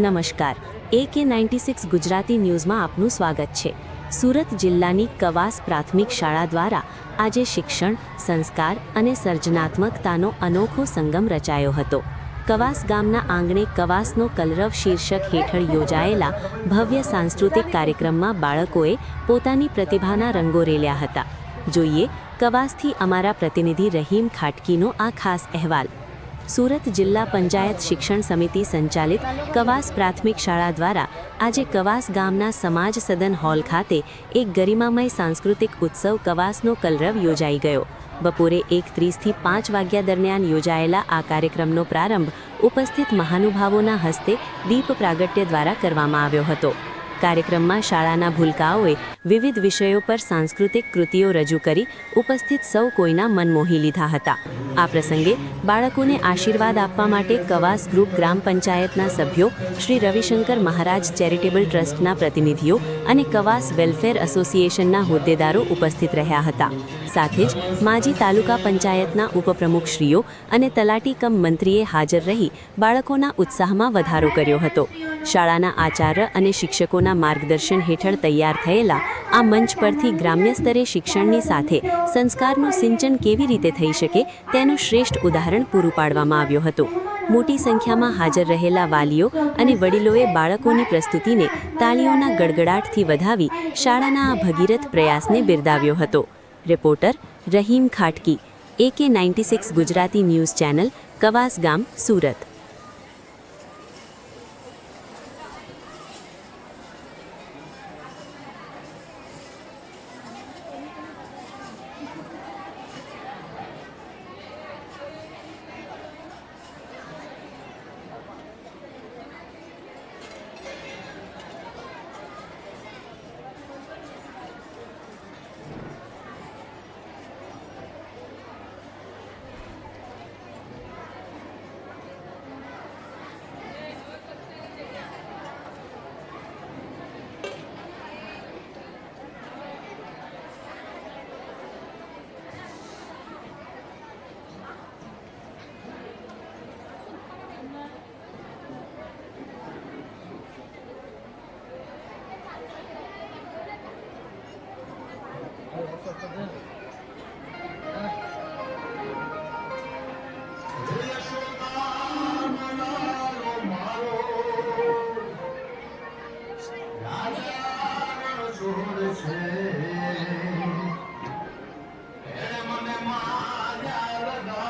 નમસ્કાર. એ કે ninety six Gujarati ન્યૂઝમાં આપનું સ્વાગત છે. સુરત જિલ્લાની કવાસ પ્રાથમિક શાળા દ્વારા આજે શિક્ષણ, સંસ્કાર અને સર્જનાત્મકતાનો અનોખો સંગમ રચાયો હતો. કવાસ ગામના આંગણે કવાસનો કલરવ શીર્ષક હેઠળ યોજાયેલા ભવ્ય સાંસ્કૃતિક કાર્યક્રમમાં બાળકોએ પોતાની પ્રતિભાના રંગો રેલ્યા હતા. જોઈએ, કવાસથી અમારા પ્રતિનિધિ રહીમ ખાટકીનો આ ખાસ અહેવાલ. સુરત જિલ્લા પંચાયત શિક્ષણ સમિતિ સંચાલિત કવાસ પ્રાથમિક શાળા દ્વારા આજે કવાસ ગામના સમાજ સદન હોલ ખાતે એક ગરિમામય સાંસ્કૃતિક ઉત્સવ કવાસનો કલરવ યોજાઈ ગયો. બપોરે એક ત્રીસથી પાંચ વાગ્યા દરમિયાન યોજાયેલા આ કાર્યક્રમનો પ્રારંભ ઉપસ્થિત મહાનુભાવોના હસ્તે દીપ પ્રાગટ્ય દ્વારા કરવામાં આવ્યો હતો. કાર્યક્રમમાં શાળાના ભૂલકાઓએ વિવિધ વિષયો પર સાંસ્કૃતિક કૃતિઓ રજૂ કરી ઉપસ્થિત સૌ કોઈના મન મોહી લીધા હતા. આ પ્રસંગે બાળકોને આશીર્વાદ આપવા માટે કવાસ ગ્રુપ ગ્રામ પંચાયતના સભ્યો શ્રી રવિશંકર મહારાજ ચેરિટેબલ ટ્રસ્ટના પ્રતિનિધિઓ અને કવાસ વેલફેર એસોસિએશનના હોદ્દેદારો ઉપસ્થિત રહ્યા હતા. સાથે જ માજી તાલુકા પંચાયતના ઉપપ્રમુખશ્રીઓ અને તલાટી કમ મંત્રીએ હાજર રહી બાળકોના ઉત્સાહમાં વધારો કર્યો હતો. શાળાના આચાર્ય અને શિક્ષકોના માર્ગદર્શન હેઠળ તૈયાર થયેલા આ મંચ પરથી ગ્રામ્ય સ્તરે શિક્ષણની સાથે સંસ્કારનું સિંચન કેવી રીતે થઈ શકે તેનું શ્રેષ્ઠ ઉદાહરણ પૂરું પાડવામાં આવ્યું હતું. મોટી સંખ્યામાં હાજર રહેલા વાલીઓ અને વડીલોએ બાળકોની પ્રસ્તુતિને તાળીઓના ગડગડાટથી વધાવી શાળાના આ ભગીરથ પ્રયાસને બિરદાવ્યો હતો. રિપોર્ટર રહીમ ખાટકી, એકે ninety six Gujarati news channel, Kavas ગામ, સુરત. છે. મને માયા લગા